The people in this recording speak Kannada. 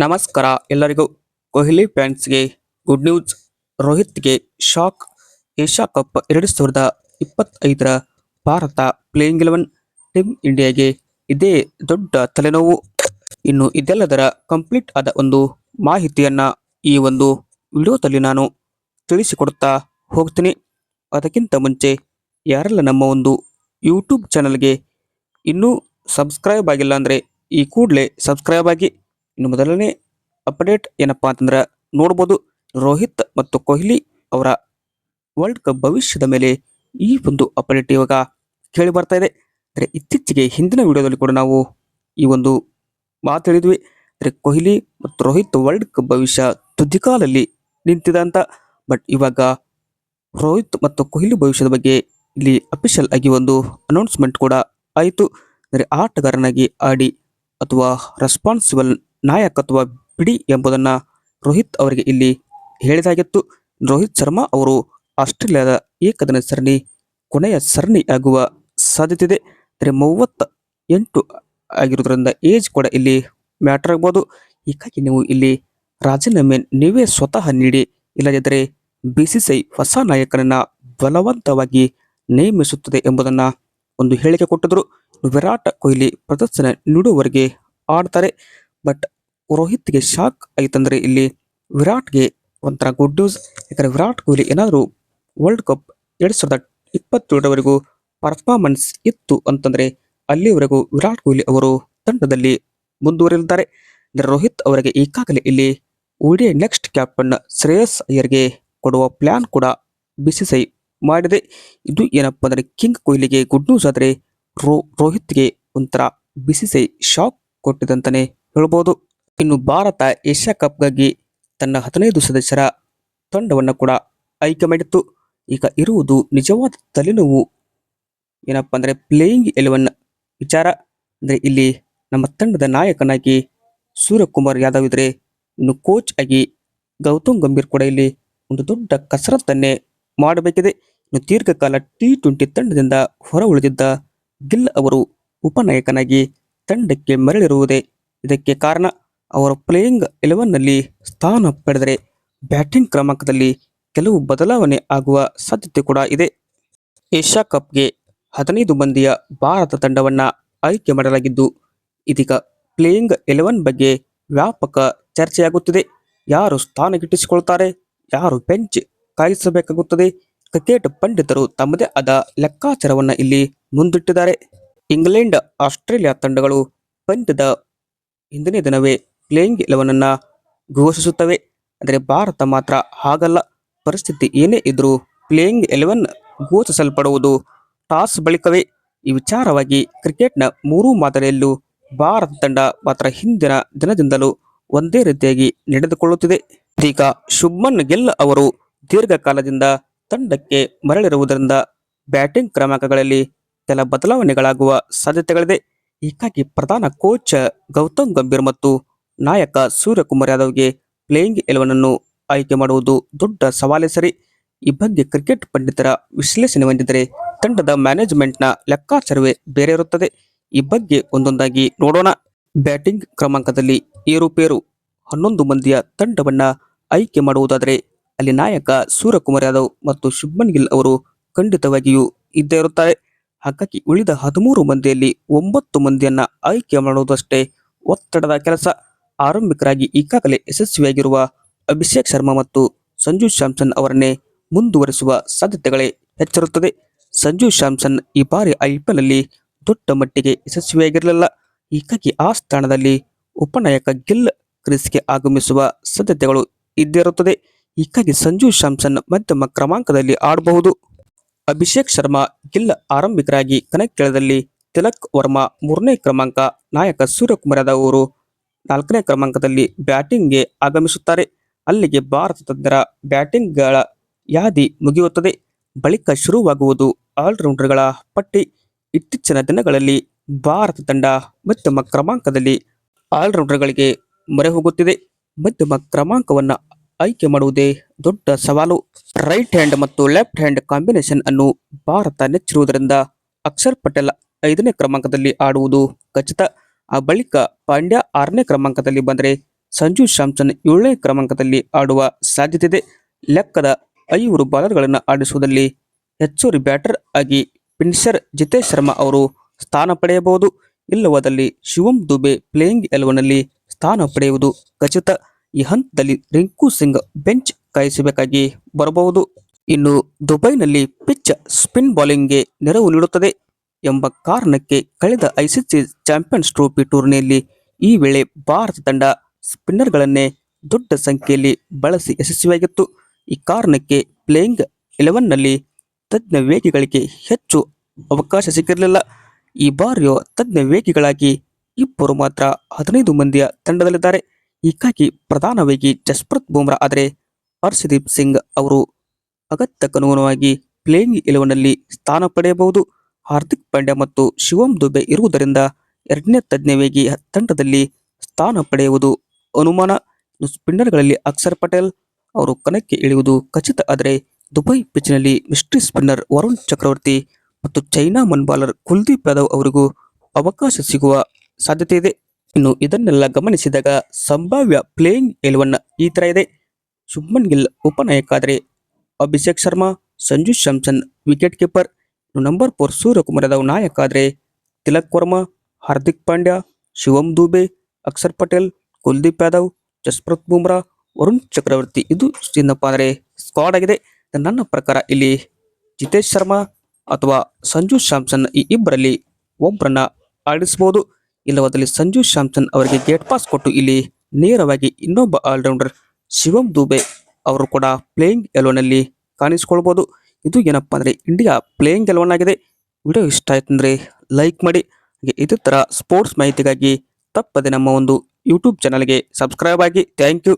ನಮಸ್ಕಾರ. ಎಲ್ಲರಿಗೂ ಕೊಹ್ಲಿ ಫ್ಯಾನ್ಸ್ಗೆ ಗುಡ್ ನ್ಯೂಸ್ ರೋಹಿತ್ಗೆ ಶಾಕ್ ಏಷ್ಯಾ ಕಪ್ ಎರಡು ಸಾವಿರದ ಇಪ್ಪತ್ತೈದರ ಭಾರತ ಪ್ಲೇಯಿಂಗ್ ಇಲೆವೆನ್ ಟೀಮ್ ಇಂಡಿಯಾಗೆ ಇದೇ ದೊಡ್ಡ ತಲೆನೋವು. ಇನ್ನು ಇದೆಲ್ಲದರ ಕಂಪ್ಲೀಟ್ ಆದ ಒಂದು ಮಾಹಿತಿಯನ್ನು ಈ ಒಂದು ವಿಡಿಯೋದಲ್ಲಿ ನಾನು ತಿಳಿಸಿಕೊಡುತ್ತಾ ಹೋಗ್ತೀನಿ. ಅದಕ್ಕಿಂತ ಮುಂಚೆ ಯಾರೆಲ್ಲ ನಮ್ಮ ಒಂದು ಯೂಟ್ಯೂಬ್ ಚಾನಲ್ಗೆ ಇನ್ನೂ ಸಬ್ಸ್ಕ್ರೈಬ್ ಆಗಿಲ್ಲ ಅಂದರೆ ಈ ಕೂಡಲೇ ಸಬ್ಸ್ಕ್ರೈಬ್ ಆಗಿ ಇನ್ನು ಮೊದಲನೇ ಅಪ್ಡೇಟ್ ಏನಪ್ಪಾ ಅಂತಂದ್ರೆ ನೋಡ್ಬೋದು ರೋಹಿತ್ ಮತ್ತು ಕೊಹ್ಲಿ ಅವರ ವರ್ಲ್ಡ್ ಕಪ್ ಭವಿಷ್ಯದ ಮೇಲೆ ಈ ಒಂದು ಅಪ್ಡೇಟ್ ಇವಾಗ ಕೇಳಿ ಬರ್ತಾ ಇದೆ. ಅಂದರೆ ಇತ್ತೀಚೆಗೆ ಹಿಂದಿನ ವಿಡಿಯೋದಲ್ಲಿ ಕೂಡ ನಾವು ಈ ಒಂದು ಮಾತು ಹೇಳಿದ್ವಿ. ಅಂದರೆ ಕೊಹ್ಲಿ ಮತ್ತು ರೋಹಿತ್ ವರ್ಲ್ಡ್ ಕಪ್ ಭವಿಷ್ಯ ತುದಿಕಾಲಲ್ಲಿ ನಿಂತಿದೆ ಅಂತ. ಬಟ್ ಇವಾಗ ರೋಹಿತ್ ಮತ್ತು ಕೊಹ್ಲಿ ಭವಿಷ್ಯದ ಬಗ್ಗೆ ಇಲ್ಲಿ ಅಫಿಷಿಯಲ್ ಆಗಿ ಒಂದು ಅನೌನ್ಸ್ಮೆಂಟ್ ಕೂಡ ಆಯಿತು. ಅಂದರೆ ಆಟಗಾರನಾಗಿ ಆಡಿ ಅಥವಾ ರೆಸ್ಪಾನ್ಸಿಬಲ್ ನಾಯಕತ್ವ ಬಿಡಿ ಎಂಬುದನ್ನು ರೋಹಿತ್ ಅವರಿಗೆ ಇಲ್ಲಿ ಹೇಳಿದಾಗಿತ್ತು. ರೋಹಿತ್ ಶರ್ಮಾ ಅವರು ಆಸ್ಟ್ರೇಲಿಯಾದ ಏಕದಿನ ಸರಣಿ, ಕೊನೆಯ ಸರಣಿ ಆಗುವ ಸಾಧ್ಯತೆ ಇದೆ ಅಂದರೆ ಮೂವತ್ತ ಎಂಟು ಆಗಿರೋದ್ರಿಂದ ಏಜ್ ಕೂಡ ಇಲ್ಲಿ ಮ್ಯಾಟರ್ ಆಗ್ಬೋದು. ಹೀಗಾಗಿ ನೀವು ಇಲ್ಲಿ ರಾಜೀನಾಮೆ ನೀವೇ ಸ್ವತಃ ನೀಡಿ. ಇಲ್ಲದಿದ್ದರೆ ಬಿ ಸಿ ಸಿ ಐ ಹೊಸ ನಾಯಕನನ್ನು ಬಲವಂತವಾಗಿ ನೇಮಿಸುತ್ತದೆ ಎಂಬುದನ್ನು ಒಂದು ಹೇಳಿಕೆ ಕೊಟ್ಟಿದ್ರು. ವಿರಾಟ್ ಕೊಹ್ಲಿ ಪ್ರದರ್ಶನ ನೀಡುವವರೆಗೆ ಆಡ್ತಾರೆ. ಬಟ್ ರೋಹಿತ್ಗೆ ಶಾಕ್ ಆಯ್ತಂದ್ರೆ ಇಲ್ಲಿ ವಿರಾಟ್ಗೆ ಒಂಥರ ಗುಡ್ ನ್ಯೂಸ್ ಯಾಕಂದ್ರೆ ವಿರಾಟ್ ಕೊಹ್ಲಿ ಏನಾದರೂ ವರ್ಲ್ಡ್ ಕಪ್ ಎರಡ್ ಸಾವಿರದ ಇಪ್ಪತ್ತೇಳರವರೆಗೂ ಪರ್ಫಾರ್ಮೆನ್ಸ್ ಇತ್ತು ಅಂತಂದ್ರೆ ಅಲ್ಲಿವರೆಗೂ ವಿರಾಟ್ ಕೊಹ್ಲಿ ಅವರು ತಂಡದಲ್ಲಿ ಮುಂದುವರಿಲಿದ್ದಾರೆ ಅಂದ್ರೆ ರೋಹಿತ್ ಅವರಿಗೆ ಈಗಾಗಲೇ ಇಲ್ಲಿ ಓಡಿ ನೆಕ್ಸ್ಟ್ ಕ್ಯಾಪ್ಟನ್ ಶ್ರೇಯಸ್ ಅಯ್ಯರ್ಗೆ ಕೊಡುವ ಪ್ಲಾನ್ ಕೂಡ ಬಿಸಿಸಿಐ ಮಾಡಿದೆ. ಇದು ಏನಪ್ಪ ಅಂದರೆ ಕಿಂಗ್ ಕೊಹ್ಲಿಗೆ ಗುಡ್ ನ್ಯೂಸ್ ಆದರೆ ರೋ, ರೋಹಿತ್ಗೆ ಒಂಥರ ಬಿಸಿಸೈ ಶಾಕ್ ಕೊಟ್ಟಿದಂತಾನೆ ಹೇಳ್ಬೋದು. ಇನ್ನು ಭಾರತ ಏಷ್ಯಾ ಕಪ್ಗಾಗಿ ತನ್ನ ಹದಿನೈದು ಸದಸ್ಯರ ತಂಡವನ್ನು ಕೂಡ ಆಯ್ಕೆ ಮಾಡಿತ್ತು. ಈಗ ಇರುವುದು ನಿಜವಾದ ತಲೆನೋವು. ಏನಪ್ಪ ಅಂದರೆ ಪ್ಲೇಯಿಂಗ್ ಎಲೆವನ್ ವಿಚಾರ. ಅಂದ್ರೆ ಇಲ್ಲಿ ನಮ್ಮ ತಂಡದ ನಾಯಕನಾಗಿ ಸೂರ್ಯಕುಮಾರ್ ಯಾದವ್ ಇದ್ರೆ ಇನ್ನು ಕೋಚ್ ಆಗಿ ಗೌತಮ್ ಗಂಭೀರ್ ಕೂಡ ಇಲ್ಲಿ ಒಂದು ದೊಡ್ಡ ಕಸರತ್ತನ್ನೇ ಮಾಡಬೇಕಿದೆ. ಇನ್ನು ದೀರ್ಘಕಾಲ ಟಿ ಟ್ವೆಂಟಿ ತಂಡದಿಂದ ಹೊರ ಉಳಿದಿದ್ದ ಗಿಲ್ ಅವರು ಉಪನಾಯಕನಾಗಿ ತಂಡಕ್ಕೆ ಮರಳಿರುವುದೇ ಇದಕ್ಕೆ ಕಾರಣ ಅವರು ಪ್ಲೇಯಿಂಗ್ ಎಲೆವನ್ನಲ್ಲಿ ಸ್ಥಾನ ಪಡೆದರೆ ಬ್ಯಾಟಿಂಗ್ ಕ್ರಮಾಂಕದಲ್ಲಿ ಕೆಲವು ಬದಲಾವಣೆ ಆಗುವ ಸಾಧ್ಯತೆ ಕೂಡ ಇದೆ. ಏಷ್ಯಾ ಕಪ್ಗೆ ಹದಿನೈದು ಮಂದಿಯ ಭಾರತ ತಂಡವನ್ನು ಆಯ್ಕೆ ಮಾಡಲಾಗಿದ್ದು, ಇದೀಗ ಪ್ಲೇಯಿಂಗ್ ಎಲೆವನ್ ಬಗ್ಗೆ ವ್ಯಾಪಕ ಚರ್ಚೆಯಾಗುತ್ತಿದೆ. ಯಾರು ಸ್ಥಾನ ಗಿಟ್ಟಿಸಿಕೊಳ್ತಾರೆ, ಯಾರು ಬೆಂಚ್ ಕಾಯಿಸಬೇಕಾಗುತ್ತದೆ, ಕ್ರಿಕೆಟ್ ಪಂಡಿತರು ತಮ್ಮದೇ ಆದ ಲೆಕ್ಕಾಚಾರವನ್ನು ಇಲ್ಲಿ ಮುಂದಿಟ್ಟಿದ್ದಾರೆ. ಇಂಗ್ಲೆಂಡ್, ಆಸ್ಟ್ರೇಲಿಯಾ ತಂಡಗಳು ಪಂದ್ಯದ ಹಿಂದಿನ ದಿನವೇ ಪ್ಲೇಯಿಂಗ್ ಇಲೆವನನ್ನು ಘೋಷಿಸುತ್ತವೆ. ಅಂದರೆ ಭಾರತ ಮಾತ್ರ ಹಾಗಲ್ಲ. ಪರಿಸ್ಥಿತಿ ಏನೇ ಇದ್ರೂ ಪ್ಲೇಯಿಂಗ್ ಎಲೆವನ್ ಘೋಷಿಸಲ್ಪಡುವುದು ಟಾಸ್ ಬಳಿಕವೇ. ಈ ವಿಚಾರವಾಗಿ ಕ್ರಿಕೆಟ್ನ ಮೂರೂ ಮಾದರಿಯಲ್ಲೂ ಭಾರತ ತಂಡ ಮಾತ್ರ ಹಿಂದಿನ ದಿನದಿಂದಲೂ ಒಂದೇ ರೀತಿಯಾಗಿ ನಡೆದುಕೊಳ್ಳುತ್ತಿದೆ. ಇದೀಗ ಶುಭ್ಮನ್ ಗಿಲ್ ಅವರು ದೀರ್ಘಕಾಲದಿಂದ ತಂಡಕ್ಕೆ ಮರಳಿರುವುದರಿಂದ ಬ್ಯಾಟಿಂಗ್ ಕ್ರಮಾಂಕಗಳಲ್ಲಿ ಕೆಲ ಬದಲಾವಣೆಗಳಾಗುವ ಸಾಧ್ಯತೆಗಳಿದೆ. ಹೀಗಾಗಿ ಪ್ರಧಾನ ಕೋಚ್ ಗೌತಮ್ ಗಂಭೀರ್ ಮತ್ತು ನಾಯಕ ಸೂರ್ಯಕುಮಾರ್ ಯಾದವ್ಗೆ ಪ್ಲೇಯಿಂಗ್ ಎಲೆವನ್ ಅನ್ನು ಆಯ್ಕೆ ಮಾಡುವುದು ದೊಡ್ಡ ಸವಾಲೇ ಸರಿ. ಈ ಬಗ್ಗೆ ಕ್ರಿಕೆಟ್ ಪಂಡಿತರ ವಿಶ್ಲೇಷಣೆ ಹೊಂದಿದರೆ ತಂಡದ ಮ್ಯಾನೇಜ್ಮೆಂಟ್ನ ಲೆಕ್ಕಾಚಾರವೇ ಬೇರೆ ಇರುತ್ತದೆ. ಈ ಬಗ್ಗೆ ಒಂದೊಂದಾಗಿ ನೋಡೋಣ. ಬ್ಯಾಟಿಂಗ್ ಕ್ರಮಾಂಕದಲ್ಲಿ ಏರುಪೇರು ಹನ್ನೊಂದು ಮಂದಿಯ ತಂಡವನ್ನ ಆಯ್ಕೆ ಮಾಡುವುದಾದರೆ ಅಲ್ಲಿ ನಾಯಕ ಸೂರ್ಯಕುಮಾರ್ ಯಾದವ್ ಮತ್ತು ಶುಭ್ಮನ್ ಗಿಲ್ ಅವರು ಖಂಡಿತವಾಗಿಯೂ ಇದ್ದೇ ಇರುತ್ತಾರೆ. ಹಾಗಾಗಿ ಉಳಿದ ಹದಿಮೂರು ಮಂದಿಯಲ್ಲಿ ಒಂಬತ್ತು ಮಂದಿಯನ್ನ ಆಯ್ಕೆ ಮಾಡುವುದಷ್ಟೇ ಒತ್ತಡದ ಕೆಲಸ. ಆರಂಭಿಕರಾಗಿ ಈಗಾಗಲೇ ಯಶಸ್ವಿಯಾಗಿರುವ ಅಭಿಷೇಕ್ ಶರ್ಮಾ ಮತ್ತು ಸಂಜು ಶ್ಯಾಮ್ಸನ್ ಅವರನ್ನೇ ಮುಂದುವರಿಸುವ ಸಾಧ್ಯತೆಗಳೇ ಹೆಚ್ಚಿರುತ್ತದೆ. ಸಂಜು ಶ್ಯಾಮ್ಸನ್ ಈ ಬಾರಿ ಐಪಿಎಲ್ ಅಲ್ಲಿ ದೊಡ್ಡ ಮಟ್ಟಿಗೆ ಯಶಸ್ವಿಯಾಗಿರಲಿಲ್ಲ. ಹೀಗಾಗಿ ಆ ಸ್ಥಾನದಲ್ಲಿ ಉಪನಾಯಕ ಗಿಲ್ ಕ್ರಿಸ್ಗೆ ಆಗಮಿಸುವ ಸಾಧ್ಯತೆಗಳು ಇದ್ದಿರುತ್ತದೆ. ಹೀಗಾಗಿ ಸಂಜು ಶ್ಯಾಮ್ಸನ್ ಮಧ್ಯಮ ಕ್ರಮಾಂಕದಲ್ಲಿ ಆಡಬಹುದು. ಅಭಿಷೇಕ್ ಶರ್ಮಾ ಗಿಲ್ ಆರಂಭಿಕರಾಗಿ ಕಣಕ್ಕಿಳಿದಲ್ಲಿ ತಿಲಕ್ ವರ್ಮಾ ಮೂರನೇ ಕ್ರಮಾಂಕ, ನಾಯಕ ಸೂರ್ಯಕುಮಾರ್ ಅವರು ನಾಲ್ಕನೇ ಕ್ರಮಾಂಕದಲ್ಲಿ ಬ್ಯಾಟಿಂಗ್ಗೆ ಆಗಮಿಸುತ್ತಾರೆ. ಅಲ್ಲಿಗೆ ಭಾರತ ತಜ್ಞರ ಬ್ಯಾಟಿಂಗ್ಗಳ ಯಾದಿ ಮುಗಿಯುತ್ತದೆ. ಬಳಿಕ ಶುರುವಾಗುವುದು ಆಲ್ರೌಂಡರ್ಗಳ ಪಟ್ಟಿ. ಇತ್ತೀಚಿನ ದಿನಗಳಲ್ಲಿ ಭಾರತ ತಂಡ ಮಧ್ಯಮ ಕ್ರಮಾಂಕದಲ್ಲಿ ಆಲ್ರೌಂಡರ್ಗಳಿಗೆ ಮೊರೆ ಹೋಗುತ್ತಿದೆ. ಮಧ್ಯಮ ಕ್ರಮಾಂಕವನ್ನು ಆಯ್ಕೆ ಮಾಡುವುದೇ ದೊಡ್ಡ ಸವಾಲು. ರೈಟ್ ಹ್ಯಾಂಡ್ ಮತ್ತು ಲೆಫ್ಟ್ ಹ್ಯಾಂಡ್ ಕಾಂಬಿನೇಷನ್ ಅನ್ನು ಭಾರತ ನೆಚ್ಚಿರುವುದರಿಂದ ಅಕ್ಷರ್ ಪಟೇಲ್ ಐದನೇ ಕ್ರಮಾಂಕದಲ್ಲಿ ಆಡುವುದು ಖಚಿತ. ಆ ಬಳಿಕ ಪಾಂಡ್ಯ ಆರನೇ ಕ್ರಮಾಂಕದಲ್ಲಿ ಬಂದರೆ ಸಂಜು ಸ್ಯಾಮ್ಸನ್ ಏಳನೇ ಕ್ರಮಾಂಕದಲ್ಲಿ ಆಡುವ ಸಾಧ್ಯತೆ ಇದೆ ಲೆಕ್ಕದ ಐವರು ಬಾಲರ್ಗಳನ್ನು ಆಡಿಸುವುದರಲ್ಲಿ ಹೆಚ್ಚುವರಿ ಬ್ಯಾಟರ್ ಆಗಿ ಪಿನ್ಸರ್ ಜಿತೇಶ್ ಶರ್ಮಾ ಅವರು ಸ್ಥಾನ ಪಡೆಯಬಹುದು. ಇಲ್ಲವಾದಲ್ಲಿ ಶಿವಂ ದುಬೆ ಪ್ಲೇಯಿಂಗ್ ಎಲೆವನಲ್ಲಿ ಸ್ಥಾನ ಪಡೆಯುವುದು ಖಚಿತ. ಈ ಹಂತದಲ್ಲಿ ರಿಂಕು ಸಿಂಗ್ ಬೆಂಚ್ ಕಾಯಿಸಬೇಕಾಗಿ ಬರಬಹುದು. ಇನ್ನು ದುಬೈನಲ್ಲಿ ಪಿಚ್ ಸ್ಪಿನ್ ಬೌಲಿಂಗ್ಗೆ ನೆರವು ನೀಡುತ್ತದೆ ಎಂಬ ಕಾರಣಕ್ಕೆ ಕಳೆದ ಐಸಿಸಿ ಚಾಂಪಿಯನ್ಸ್ ಟ್ರೋಫಿ ಟೂರ್ನಿಯಲ್ಲಿ ಈ ವೇಳೆ ಭಾರತ ತಂಡ ಸ್ಪಿನ್ನರ್ಗಳನ್ನೇ ದೊಡ್ಡ ಸಂಖ್ಯೆಯಲ್ಲಿ ಬಳಸಿ ಯಶಸ್ವಿಯಾಗಿತ್ತು. ಈ ಕಾರಣಕ್ಕೆ ಪ್ಲೇಯಿಂಗ್ ಎಲೆವನ್ನಲ್ಲಿ ತಜ್ಞ ವೇಗಿಗಳಿಗೆ ಹೆಚ್ಚು ಅವಕಾಶ ಸಿಕ್ಕಿರಲಿಲ್ಲ. ಈ ಬಾರಿಯು ತಜ್ಞ ವೇಗಿಗಳಾಗಿ ಇಬ್ಬರು ಮಾತ್ರ ಹದಿನೈದು ಮಂದಿಯ ತಂಡದಲ್ಲಿದ್ದಾರೆ. ಹೀಗಾಗಿ ಪ್ರಧಾನವಾಗಿ ಜಸ್ಪ್ರತ್ ಜಸ್ಪ್ರೀತ್ ಬುಮ್ರಾ ಆದರೆ ಹರ್ಷದೀಪ್ ಸಿಂಗ್ ಅವರು ಅಗತ್ಯಕ್ಕನುಗುಣವಾಗಿ ಪ್ಲೇಯಿಂಗ್ ಇಲೆವನ್ನಲ್ಲಿ ಸ್ಥಾನ ಪಡೆಯಬಹುದು. ಹಾರ್ದಿಕ್ ಪಾಂಡ್ಯ ಮತ್ತು ಶಿವಂ ದುಬೆ ಇರುವುದರಿಂದ ಎರಡನೇ ತಜ್ಞ ವೇಗಿ ತಂಡದಲ್ಲಿ ಸ್ಥಾನ ಪಡೆಯುವುದು ಅನುಮಾನ. ಸ್ಪಿನ್ನರ್ಗಳಲ್ಲಿ ಅಕ್ಷರ್ ಪಟೇಲ್ ಅವರು ಕಣಕ್ಕೆ ಇಳಿಯುವುದು ಖಚಿತ. ಆದರೆ ದುಬೈ ಪಿಚ್ನಲ್ಲಿ ಮಿಸ್ಟ್ರಿ ಸ್ಪಿನ್ನರ್ ವರುಣ್ ಚಕ್ರವರ್ತಿ ಮತ್ತು chinaman bowler Kuldeep Yadav ಅವರಿಗೂ ಅವಕಾಶ ಸಿಗುವ ಸಾಧ್ಯತೆ ಇದೆ ಇನ್ನು ಇದನ್ನೆಲ್ಲ ಗಮನಿಸಿದಾಗ ಸಂಭಾವ್ಯ ಪ್ಲೇಯಿಂಗ್ ಎಲೆವನ್ ಈ ತರ ಇದೆ. Shubman Gill ಉಪನಾಯಕಾದರೆ Abhishek Sharma, Sanju Samson wicket keeper number four Suryakumar Yadav ನಾಯಕ ಆದರೆ ತಿಲಕ್ ವರ್ಮಾ, ಹಾರ್ದಿಕ್ ಪಾಂಡ್ಯ, ಶಿವಂ ದುಬೆ, ಅಕ್ಷರ್ ಪಟೇಲ್, ಕುಲ್ದೀಪ್ ಯಾದವ್, ಜಸ್ಪ್ರತ್ ಬುಮ್ರಾ, ವರುಣ್ ಚಕ್ರವರ್ತಿ. ಇದು ಏನಪ್ಪ ಅಂದರೆ ಸ್ಕ್ವಾಡ್ ಆಗಿದೆ. ನನ್ನ ಪ್ರಕಾರ ಇಲ್ಲಿ ಜಿತೇಶ್ ಶರ್ಮಾ ಅಥವಾ ಸಂಜು ಶಾಮ್ಸನ್ ಈ ಇಬ್ಬರಲ್ಲಿ ಒಬ್ಬರನ್ನ ಆಡಿಸಬಹುದು ಇಲ್ಲವಾದಲ್ಲಿ ಸಂಜು ಶಾಮ್ಸನ್ ಅವರಿಗೆ ಗೇಟ್ ಪಾಸ್ ಕೊಟ್ಟು ಇಲ್ಲಿ ನೇರವಾಗಿ ಇನ್ನೊಬ್ಬ ಆಲ್ರೌಂಡರ್ ಶಿವಂ ದುಬೆ ಅವರು ಕೂಡ ಪ್ಲೇಯಿಂಗ್ ಎಲೋನಲ್ಲಿ ಕಾಣಿಸ್ಕೊಳ್ಬೋದು. ಇದು ಏನಪ್ಪಾ ಅಂದರೆ ಇಂಡಿಯಾ ಪ್ಲೇಯಿಂಗ್ ಎಲೆವನ್ ಆಗಿದೆ. ವಿಡಿಯೋ ಇಷ್ಟ ಆಯ್ತು ಅಂದರೆ ಲೈಕ್ ಮಾಡಿ. ಹಾಗೆ ಇದೇ ಥರ ಸ್ಪೋರ್ಟ್ಸ್ ಮಾಹಿತಿಗಾಗಿ ತಪ್ಪದೆ ನಮ್ಮ ಒಂದು ಯೂಟ್ಯೂಬ್ ಚಾನಲ್ಗೆ ಸಬ್ಸ್ಕ್ರೈಬ್ ಆಗಿ. Thank you